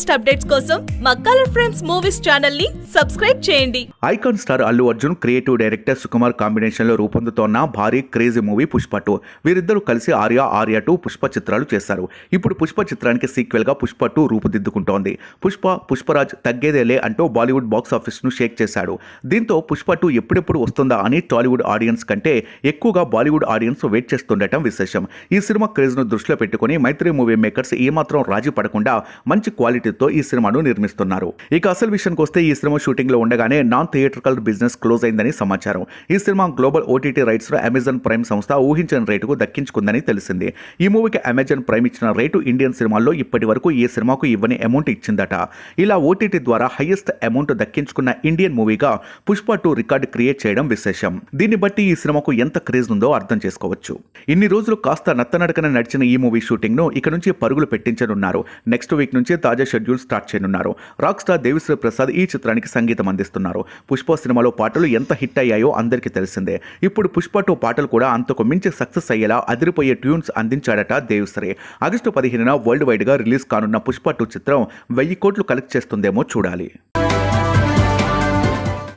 Latest updates కోసం మా colour frames movies ఛానల్ని సబ్స్క్రైబ్ చేయండి. Icon star Allu Arjun creative director Sukumar కాంబినేషన్లో రూపొందుతోన్న భారీ క్రేజీ మూవీ పుష్ప టూ. వీరిద్దరూ కలిసి ఆర్య ఆర్య టూ పుష్ప చిత్రాలు చేశారు. ఇప్పుడు పుష్ప చిత్రానికి సీక్వెల్గా పుష్ప టూ రూపుదిద్దుకుంటోంది. పుష్ప పుష్పరాజ్ తగ్గేదేలే అంటూ బాలీవుడ్ బాక్స్ ఆఫీస్ను షేక్ చేశాడు. దీంతో పుష్ప టూ ఎప్పుడెప్పుడు వస్తుందా అని టాలీవుడ్ ఆడియన్స్ కంటే ఎక్కువగా బాలీవుడ్ ఆడియన్స్ వెయిట్ చేస్తుండటం విశేషం. ఈ సినిమా క్రేజ్ను దృష్టిలో పెట్టుకుని మైత్రి మూవీ మేకర్స్ ఏమాత్రం రాజీ పడకుండా మంచి క్వాలిటీ క్వాలిటీతో ఈ సినిమాను నిర్మిస్తున్నారు. ఇక అసలు విషయానికి వస్తే ఈ సినిమా షూటింగ్లో ఉండగానే నాన్ థియేట్రికల్ బిజినెస్ క్లోజ్ అయిందని సమాచారం. ఈ సినిమా గ్లోబల్ ఓటీటీ రైట్స్లో అమెజాన్ ప్రైమ్ సంస్థ ఊహించిన రేటుకు దక్కించుకుందని తెలిసింది. ఈ మూవీకి అమెజాన్ ప్రైమ్ ఇచ్చిన రేటు ఇండియన్ సినిమాల్లో ఇప్పటి వరకు ఈ సినిమాకు ఇవ్వని అమౌంట్ ఇచ్చిందట. ఇలా ఓటీటీ ద్వారా హైయెస్ట్ అమౌంట్ దక్కించుకున్న ఇండియన్ మూవీగా పుష్ప టూ రికార్డు క్రియేట్ చేయడం విశేషం. దీన్ని బట్టి ఈ సినిమాకు ఎంత క్రేజ్ ఉందో అర్థం చేసుకోవచ్చు. ఇన్ని రోజులు కాస్త నత్తనడకన నడిచిన ఈ మూవీ షూటింగ్ను ఇక నుంచి పరుగులు పెట్టించనున్నారు. నెక్స్ట్ వీక్ నుంచి తాజా షెడ్యూల్ స్టార్ట్ చేయనున్నారు. రాక్ స్టార్ దేవిశ్రీ ప్రసాద్ ఈ చిత్రానికి సంగీతం అందిస్తున్నారు. పుష్ప సినిమాలో పాటలు ఎంత హిట్ అయ్యాయో అందరికీ తెలిసిందే. ఇప్పుడు పుష్ప టూ పాటలు కూడా అంతకు మించి సక్సెస్ అయ్యేలా అదిరిపోయే ట్యూన్స్ అందించాడట దేవిశ్రీ. ఆగస్టు పదిహేనున వరల్డ్ వైడ్గా రిలీజ్ కానున్న పుష్ప టూ చిత్రం వెయ్యి కోట్లు కలెక్ట్ చేస్తుందేమో చూడాలి.